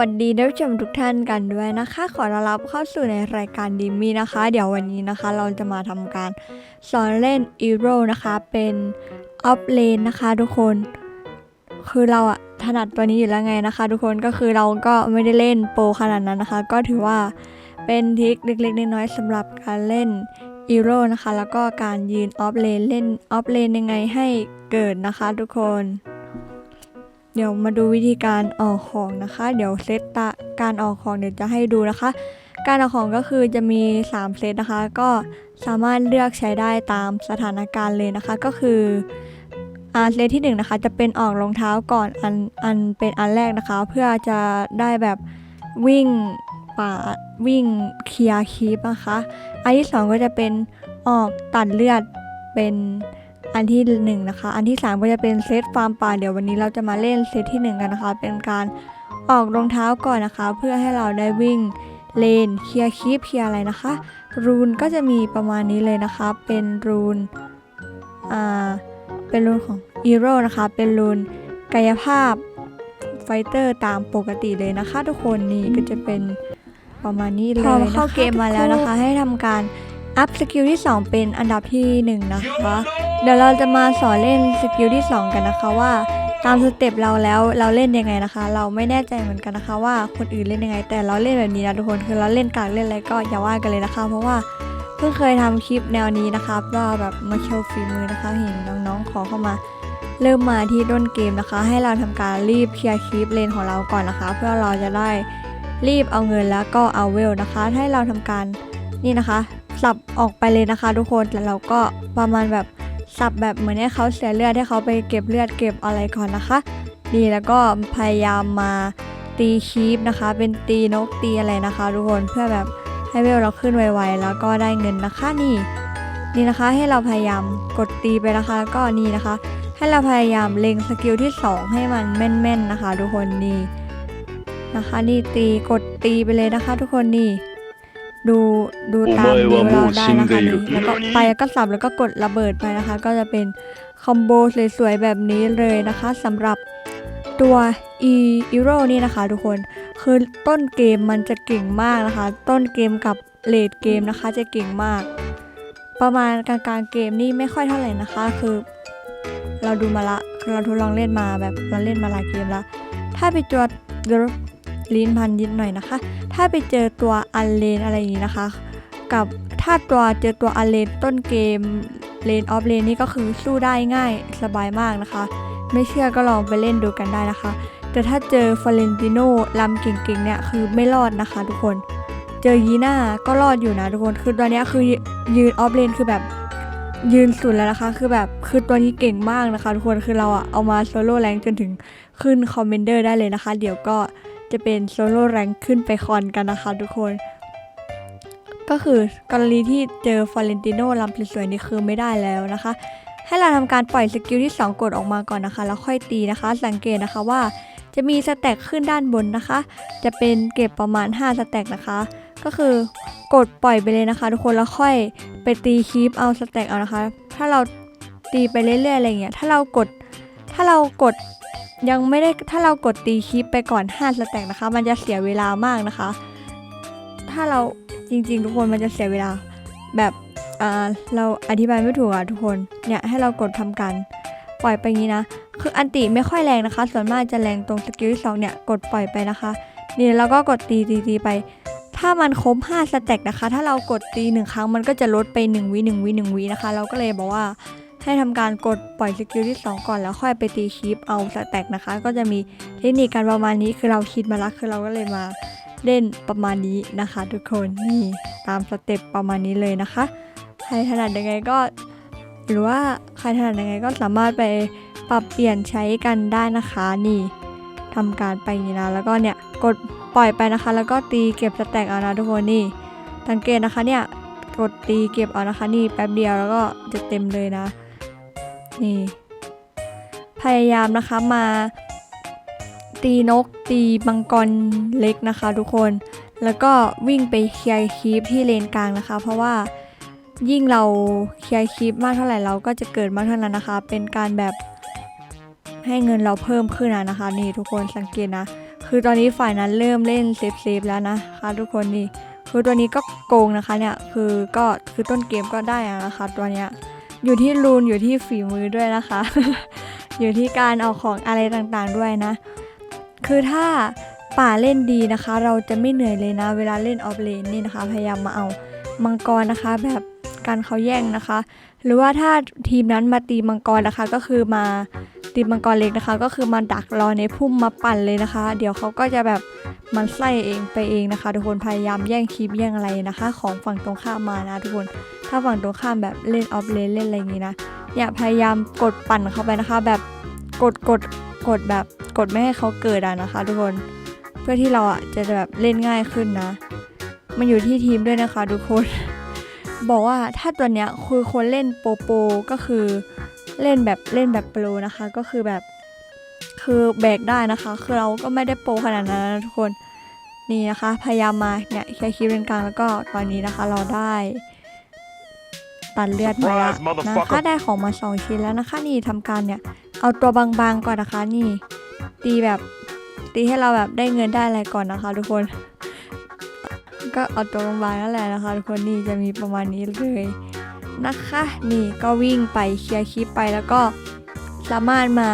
สวัสดีท่านผู้ชมทุกท่านกันด้วยนะคะ ขอต้อนรับเข้าสู่ในรายการดิมมี่นะคะ เดี๋ยววันนี้นะคะ เราจะมาทำการสอนเล่นอีโรนะคะ เป็นออฟเลนนะคะทุกคน คือเราอะถนัดตัวนี้อยู่แล้วไงนะคะ ทุกคนก็คือเราก็ไม่ได้เล่นโปรขนาดนั้นนะคะ ก็ถือว่าเป็นทิคเล็กๆน้อยๆสำหรับการเล่นอีโรนะคะ แล้วก็การยืนออฟเลนเล่นออฟเลนยังไงให้เกิดนะคะ ทุกคน เดี๋ยวมาดูวิธีการออกของนะคะ เดี๋ยวเซตตะการออกของเดี๋ยวจะให้ดูนะคะ การออกของก็คือจะมี 3 เซตนะคะ ก็สามารถเลือกใช้ได้ตามสถานการณ์เลยนะคะ ก็คืออาเซตที่1นงนะคะจะเป็นออกรองเท้าก่อนอันอันเป็นอันแรกนะคะ เพื่อจะได้แบบวิ่งป่าวิ่งเคลียร์คีปนะคะ อันที่ 2 ก็จะเป็นออกตัดเลือดเป็น อันที่หนึ่งนะคะ อันที่ 3 ก็จะเป็นเซตฟาร์มป่า เดี๋ยววันนี้เราจะมาเล่นเซตที่ 1 กันนะคะ เป็นการออกรองเท้าก่อนนะคะ เพื่อให้เราได้วิ่งเลนเคลียร์คีปเคลียร์อะไรนะคะ รูนก็จะมีประมาณนี้เลยนะคะ เป็นรูน อ่า เป็นรูนของอีโร่นะคะ เป็นรูนกายภาพไฟเตอร์ตามปกติเลยนะคะ ทุกคนนี่ก็จะเป็นประมาณนี้เลยพอนะคะเข้าเกมมาแล้วนะคะ ให้ทำการ อัพสกิลที่ 2 เป็นอันดับที่ 1 นะคะ เดี๋ยวเราจะมาสอนเล่นสกิลที่ 2 กันนะคะว่าตามสเต็ปเราแล้วเราเล่นยังไงนะคะ เราไม่แน่ใจเหมือนกันนะคะ ว่าคนอื่นเล่นยังไง แต่เราเล่นแบบนี้นะทุกคนคือเราเล่นกากเล่นอะไรก็อย่าว่ากันเลยนะคะ เพราะว่าเพิ่งเคยทำคลิปแนวนี้นะคะว่าแบบมาโชว์ฝีมือนะคะ เห็นน้องๆขอเข้ามา เริ่มมาที่ต้นเกมนะคะ ให้เราทำการรีบเคลียร์คลิปเลนของเราก่อนนะคะ เพื่อเราจะได้รีบเอาเงินแล้วก็เอาเวลนะคะ ให้เราทำการนี่นะคะ สับออกไปเลยนะคะทุกคนแล้วเราก็ประมาณแบบสับแบบเหมือนให้เขาเสียเลือดให้เขาไปเก็บเลือดเก็บอะไรก่อนนะคะ ดีแล้วก็พยายามมาตีคีปนะคะ เป็นตีนกตีอะไรนะคะ ทุกคนเพื่อแบบให้เวลเราขึ้นไวๆแล้วก็ได้เงินนะคะนี่ นี่นะคะให้เราพยายามกดตีไปนะคะแล้วก็นี่นะคะ ให้เราพยายามเล็งสกิลที่ 2 ให้มันแม่นๆนะคะ ทุกคนนี่นะคะ นี่ตีกดตีไปเลยนะคะ ทุกคนนี่ ดูดูตามดูเราได้นะคะนี่แล้วก็ไปแล้วก็สับแล้วก็กดระเบิดไปนะคะ ก็จะเป็นคอมโบสวยๆแบบนี้เลยนะคะสำหรับตัว e e r o นี่นะคะทุกคนคือต้นเกมมันจะเก่งมากนะคะ ต้นเกมกับเลดเกมนะคะจะเก่งมาก ประมาณกลางๆเกมนี่ไม่ค่อยเท่าไหร่นะคะ คือ เราดูมาละคือเราทดลองเล่นมาแบบเราเล่นมาหลายเกมแล้วถ้าไปเจอเดี๋ยว ลิ้นพันยิดหน่อยนะคะ ถ้าไปเจอตัวอันเลนอะไรอย่างนี้นะคะ กับถ้าตัวเจอตัวอันเลนต้นเกมเลนออฟเลนนี่ก็คือสู้ได้ง่ายสบายมากนะคะ ไม่เชื่อก็ลองไปเล่นดูกันได้นะคะ แต่ถ้าเจอฟาเรนติโนลำเก่งๆเนี่ยคือไม่รอดนะคะทุกคน เจอยีน่าก็รอดอยู่นะทุกคน คือตอนนี้คือยืนออฟเลนคือแบบยืนสุดแล้วนะคะ คือแบบคือตัวนี้เก่งมากนะคะ ทุกคนคือเราอะเอามาโซโล่แรงจนถึงขึ้นคอมเมนเดอร์ได้เลยนะคะ เดี๋ยวก็ จะเป็นโซโล่แรงขึ้นไปคอนกันนะคะทุกคน ก็คือกรณีที่เจอฟอเรนติโนลำสวยๆนี่คือไม่ได้แล้วนะคะ ให้เราทำการปล่อยสกิลที่ 2 กดออกมาก่อนนะคะ แล้วค่อยตีนะคะ สังเกตนะคะว่าจะมีสแต็กขึ้นด้านบนนะคะ จะเป็นเก็บประมาณ 5 สแต็กนะคะ ก็คือกดปล่อยไปเลยนะคะ ทุกคนแล้วค่อยไปตีคีปเอาสแต็กเอานะคะ ถ้าเราตีไปเรื่อยๆอะไรเงี้ย ถ้าเรากด ถ้าเรากด ยังไม่ได้ถ้าเรากดตีคีปไปก่อน5สแต็กนะคะ มันจะเสียเวลามากนะคะ ถ้าเราจริงๆ ทุกคนมันจะเสียเวลาแบบเราอธิบายไม่ถูกอะทุกคนเนี่ยให้เรากดทำการปล่อยไปงี้นะ คืออันติไม่ค่อยแรงนะคะ ส่วนมากจะแรงตรงสกิลที่สองเนี่ยกดปล่อยไปนะคะนี่แล้วก็กดตีตีตีไป ถ้ามันครบ5สแต็กนะคะ ถ้าเรากดตีหนึ่งครั้งมันก็จะลดไป1วิ1วิ1วินะคะ เราก็เลยบอกว่า ให้ทำการกดปล่อยสกิลที่ 2 ก่อนแล้วค่อยไปตีคีปเอาสแต็กนะคะ ก็จะมีเทคนิคการประมาณนี้คือเราคิดมาแล้วคือเราก็เลยมาเล่นประมาณนี้นะคะ ทุกคนนี่ตามสเต็ปประมาณนี้เลยนะคะ ใครถนัดยังไงก็ หรือว่าใครถนัดยังไงก็สามารถไปปรับเปลี่ยนใช้กันได้นะคะนี่ทำการไปนี้นะแล้วก็เนี่ยกดปล่อยไปนะคะ แล้วก็ตีเก็บสแต็กเอานะทุกคนนี่สังเกตนะคะเนี่ยกดตีเก็บเอานะคะนี่แป๊บเดียวแล้วก็จะเต็มเลยนะ นี่พยายามนะคะมา ตีนกตีมังกรเล็กนะคะทุกคน แล้วก็วิ่งไปเคลียร์คีปที่เลนกลางนะคะ เพราะว่ายิ่งเราเคลียร์คีปมากเท่าไหร่เราก็จะเกิดมากเท่านั้นนะคะ เป็นการแบบให้เงินเราเพิ่มขึ้นนะคะ นี่ทุกคนสังเกตนะ คือตอนนี้ฝ่ายนั้นเริ่มเล่นเซฟเซฟแล้วนะคะทุกคนนี่คือตัวนี้ก็โกงนะคะเนี่ยคือก็คือต้นเกมก็ได้นะคะ ตัวเนี้ย อยู่ที่รูนอยู่ที่ฝีมือด้วยนะคะ อยู่ที่การเอาของอะไรต่างๆด้วยนะ คือถ้าป่าเล่นดีนะคะ เราจะไม่เหนื่อยเลยนะ เวลาเล่นออฟเลนนี่นะคะ พยายามมาเอามังกรนะคะแบบ การเขาแย่งนะคะ หรือว่าถ้าทีมนั้นมาตีมังกรนะคะ ก็คือมาตีมังกรเล็กนะคะ ก็คือมาดักรอในพุ่มมาปั่นเลยนะคะ เดี๋ยวเขาก็จะแบบมันไส้เองไปเองนะคะ ทุกคนพยายามแย่งคลิปแย่งอะไรนะคะ ของฝั่งตรงข้ามมานะทุกคน ถ้าฝั่งตรงข้ามแบบเล่นออฟเลนเล่นอะไรอย่างนี้นะอย่าพยายามกดปั่นเข้าไปนะคะ แบบกดกดกดแบบกดไม่ให้เขาเกิดอะนะคะ ทุกคนเพื่อที่เราอะจะแบบเล่นง่ายขึ้นนะ มันอยู่ที่ทีมด้วยนะคะ ทุกคน บอกว่าถ้าตัวเนี้ยคือคนเล่นโปโปก็คือเล่นแบบเล่นแบบโปรนะคะ ก็คือแบบคือแบกได้นะคะ คือเราก็ไม่ได้โปขนาดนั้นนะทุกคนนี่นะคะ พยายามมาเนี่ยแค่คิวเลนกลางแล้วก็ตอนนี้นะคะเราได้ตัดเลือดมาแล้วนะคะได้ของมาสองชิ้นแล้วนะคะ นี่ทำการเนี่ยเอาตัวบางๆก่อนนะคะ นี่ ตีแบบตีให้เราแบบได้เงินได้อะไรก่อนนะคะ ทุกคน ก็เอาตัวบางๆนั่นแหละนะคะทุกคนนี่จะมีประมาณนี้เลยนะคะ นี่ก็วิ่งไปเคลียร์คลิปไปแล้วก็สามารถมา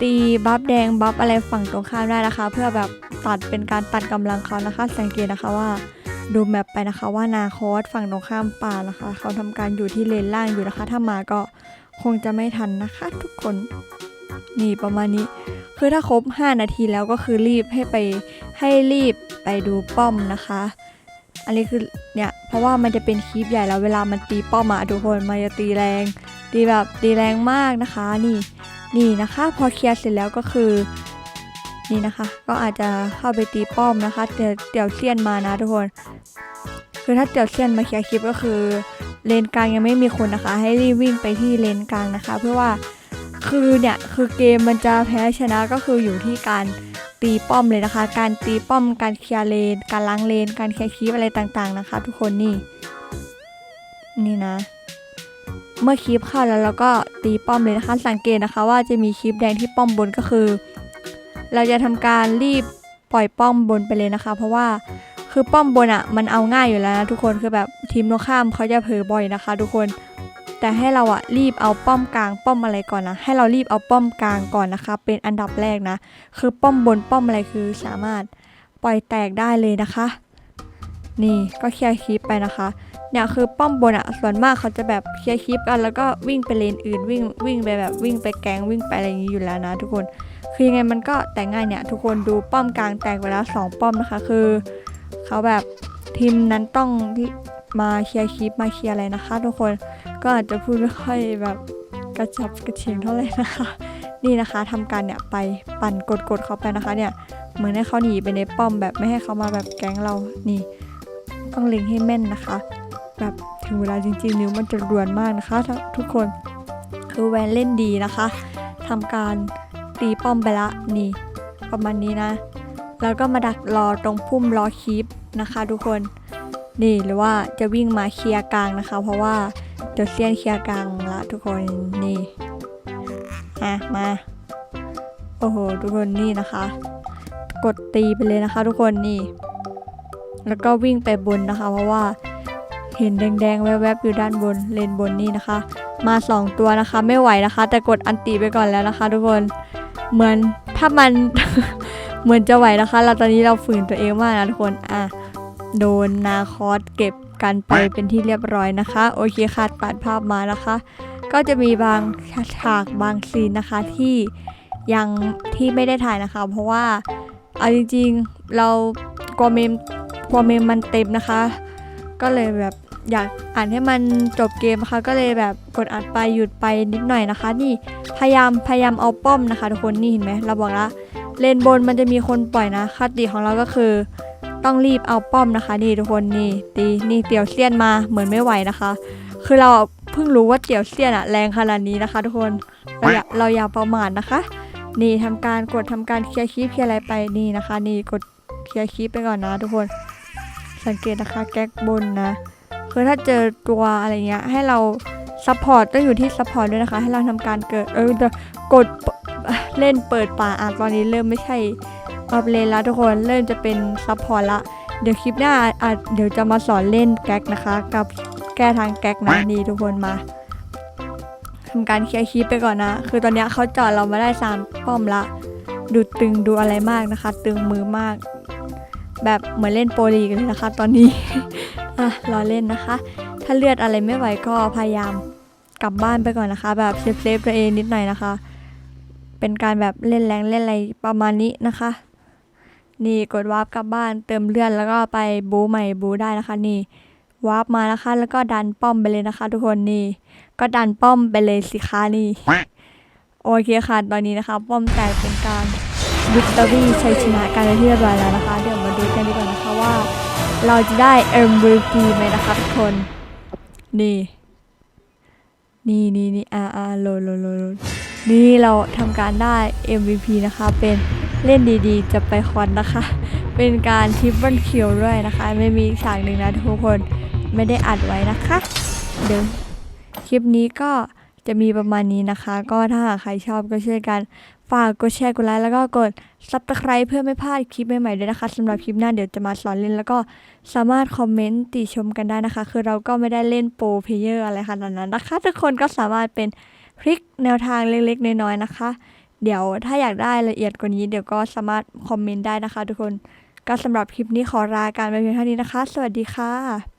ตีบัฟแดงบัฟอะไรฝั่งตรงข้ามได้นะคะ เพื่อแบบตัดเป็นการตัดกำลังเขานะคะ สังเกตนะคะว่าดูแมปไปนะคะว่านาคอสฝั่งตรงข้ามป่านะคะ เขาทำการอยู่ที่เลนล่างอยู่นะคะ ถ้ามาก็คงจะไม่ทันนะคะ ทุกคนนี่ประมาณนี้ คือถ้าครบ 5 นาทีแล้วก็คือรีบให้ไปให้รีบไปดูป้อมนะคะ อันนี้คือเนี่ยเพราะว่ามันจะเป็นคลิปใหญ่แล้วเวลามันตีป้อมอะทุกคนมันจะตีแรง ตีแบบตีแรงมากนะคะนี่นี่นะคะ พอเคลียร์เสร็จแล้วก็คือนี่นะคะ ก็อาจจะเข้าไปตีป้อมนะคะเดี๋ยวเดี๋ยวเซียนมานะทุกคน คือถ้าเดี๋ยวเซียนมาเคลียร์คลิปก็คือ เลนกลางยังไม่มีคนนะคะ ให้รีบวิ่งไปที่เลนกลางนะคะ เพื่อว่าคือเนี่ยคือเกมมันจะแพ้ชนะก็คืออยู่ที่การ ตีป้อมเลยนะคะ การตีป้อมการเคลียร์เลน การล้างเลน การเคลียร์คลิปอะไรต่างๆนะคะ ทุกคนนี่ นี่นะ เมื่อคลิปเข้าแล้วเราก็ตีป้อมเลยนะคะ สังเกตนะคะ ว่าจะมีคลิปแดงที่ป้อมบนก็คือ เราจะทำการรีบปล่อยป้อมบนไปเลยนะคะ เพราะว่าคือป้อมบนอะ่ะมันเอาง่ายอยู่แล้วนะทุกคนคือแบบทีมตรงข้ามเขาจะเผลอบ่อยนะคะ ทุกคน แต่ให้เราอะรีบเอาป้อมกลางป้อมอะไรก่อนนะ ให้เรารีบเอาป้อมกลางก่อนนะคะ เป็นอันดับแรกนะ คือป้อมบนป้อมอะไรคือสามารถปล่อยแตกได้เลยนะคะ นี่ก็เคลียร์คลิปไปนะคะเนี่ยคือป้อมบนอะส่วนมากเขาจะแบบเคลียร์คลิปกันแล้วก็วิ่งไปเลนอื่นวิ่งวิ่งไปแบบวิ่งไปแกงวิ่งไปอะไรอย่างนี้อยู่แล้วนะ ทุกคนคือยังไงมันก็แต่ง่ายเนี่ย ทุกคนดูป้อมกลางแตกไปแล้วสองป้อมนะคะ คือเขาแบบทีมนั้นต้องมาเคลียร์คลิปมาเคลียร์อะไรนะคะ ทุกคน ก็อาจจะพูดไม่ค่อยแบบกระชับกระเฉงเท่าไหร่นะคะ นี่นะคะทำการเนี่ยไปปั่นกดกดเขาไปนะคะเนี่ยเหมือนให้เขาหนีไปในป้อมแบบไม่ให้เขามาแบบแก๊งเรานี่ ต้องเล็งให้แม่นนะคะ แบบถึงเวลาจริงๆนิ้วมันจะรวนมากนะคะ ทุกคนคือแวนเล่นดีนะคะทำการตีป้อมไปละนี่ ประมาณนี้นะ แล้วก็มาดักรอตรงพุ่มรอคีปนะคะ ทุกคนนี่หรือว่าจะวิ่งมาเคลียร์กลางนะคะ เพราะว่า เดี๋ยวเซียนเคลียร์กลางละทุกคนนี่อะมา โอ้โหทุกคนนี่นะคะ กดตีไปเลยนะคะ ทุกคนนี่ แล้วก็วิ่งไปบนนะคะ เพราะว่าเห็นแดงๆแวบๆอยู่ด้านบนเลนบนนี่นะคะ มา 2 ตัวนะคะ ไม่ไหวนะคะ แต่กดอันตีไปก่อนแล้วนะคะ ทุกคนเหมือนถ้ามัน เหมือนจะไหวนะคะ เราตอนนี้เราฝืนตัวเองมากนะทุกคนอะโดนนาคอสเก็บ กันไปเป็นที่เรียบร้อยนะคะ โอเคค่ะตัดภาพมานะคะ ก็จะมีบางฉากบางซีนนะคะที่ยังที่ไม่ได้ถ่ายนะคะ เพราะว่าเอาจริงๆเรากลัวเมมกลัวเมมมันเต็มนะคะ ก็เลยแบบอยากอ่านให้มันจบเกมนะคะก็เลยแบบกดอัดไปหยุดไปนิดหน่อยนะคะ นี่พยายามพยายามเอาป้อมนะคะ ทุกคนนี่เห็นไหมเราบอกแล้วเลนบนมันจะมีคนปล่อยนะคติของเราก็คือ ต้องรีบเอาป้อมนะคะ นี่ทุกคนนี่ตีนี่เตียวเซียนมาเหมือนไม่ไหวนะคะ คือเราเพิ่งรู้ว่าเตียวเซียนอะแรงขนาดนี้นะคะ ทุกคนเราอย่าเราอย่าประมาทนะคะ นี่ทำการกดทำการเคลียร์คลิปเคลียร์อะไรไปนี่นะคะ นี่กดเคลียร์คลิปไปก่อนนะ ทุกคน สังเกตนะคะ แก๊กบนนะคือถ้าเจอตัวอะไรเงี้ยให้เราซัพพอร์ตต้องอยู่ที่ซัพพอร์ตด้วยนะคะ ให้เราทำการเกิดเออเดี๋ยวกดเล่นเปิดป่าอะตอนนี้เริ่มไม่ใช่ ออฟเลนแล้วทุกคนเริ่มจะเป็นซัพพอร์ตละ เดี๋ยวคลิปหน้าอะเดี๋ยวจะมาสอนเล่นแก๊กนะคะ กับแก้ทางแก๊กนะนี่ทุกคนมาทำการเคลียร์คลิปไปก่อนนะ คือตอนเนี้ยเขาเจอดเรามาได้สามป้อมละ ดูตึงดูอะไรมากนะคะ ตึงมือมาก แบบเหมือนเล่นโปรลีกันเลยนะคะ ตอนนี้อะรอเล่นนะคะ ถ้าเลือดอะไรไม่ไหวก็พยายามกลับบ้านไปก่อนนะคะ แบบเซฟเซฟตัวเองนิดหน่อยนะคะ เป็นการแบบเล่นแรงเล่นอะไรประมาณนี้นะคะ นี่กดวาร์ปกลับบ้านเติมเลือดแล้วก็ไปบูใหม่บูได้นะคะนี่วาร์ปมานะคะ แล้วก็ดันป้อมไปเลยนะคะ ทุกคนนี่ ก็ดันป้อมไปเลยสิคะนี่ โอเคค่ะตอนนี้นะคะ ป้อมแตกเป็นการวิกตอรี่ชัยชนะการเป็นที่เรียบร้อยแล้วนะคะ เดี๋ยวมาดูกันดีกว่านะคะว่า เราจะได้ MVP ไหมนะคะทุกคน นี่ นี่นี่นี่อ่าอ่าโลโหลดโหลดโหลดนี่เราทำการได้ MVP นะคะเป็น เล่นดีๆ จะไปคอนนะคะ เป็นการทิปเปิลคิวด้วยนะคะ ไม่มีฉากหนึ่งนะทุกคนไม่ได้อัดไว้นะคะเดี๋ยวคลิปนี้ก็จะมีประมาณนี้นะคะ ก็ถ้าใครชอบก็ช่วยกัน ฝากกดแชร์กดไลค์แล้วก็กด subscribe เพื่อไม่พลาดคลิปใหม่ๆด้วยนะคะสำหรับคลิปหน้าเดี๋ยวจะมาสอนเล่น แล้วก็สามารถคอมเมนต์ติชมกันได้นะคะ คือเราก็ไม่ได้เล่นโปรเพเยอร์อะไรขนาดนั้นนะคะ ทุกคนก็สามารถเป็นพลิกแนวทางเล็กๆ น้อยๆนะคะ เดี๋ยวถ้าอยากได้ละเอียดกว่านี้เดี๋ยวก็สามารถคอมเมนต์ได้นะคะ ทุกคนก็สำหรับคลิปนี้ขอลาการไปเพียงเท่านี้นะคะ สวัสดีค่ะ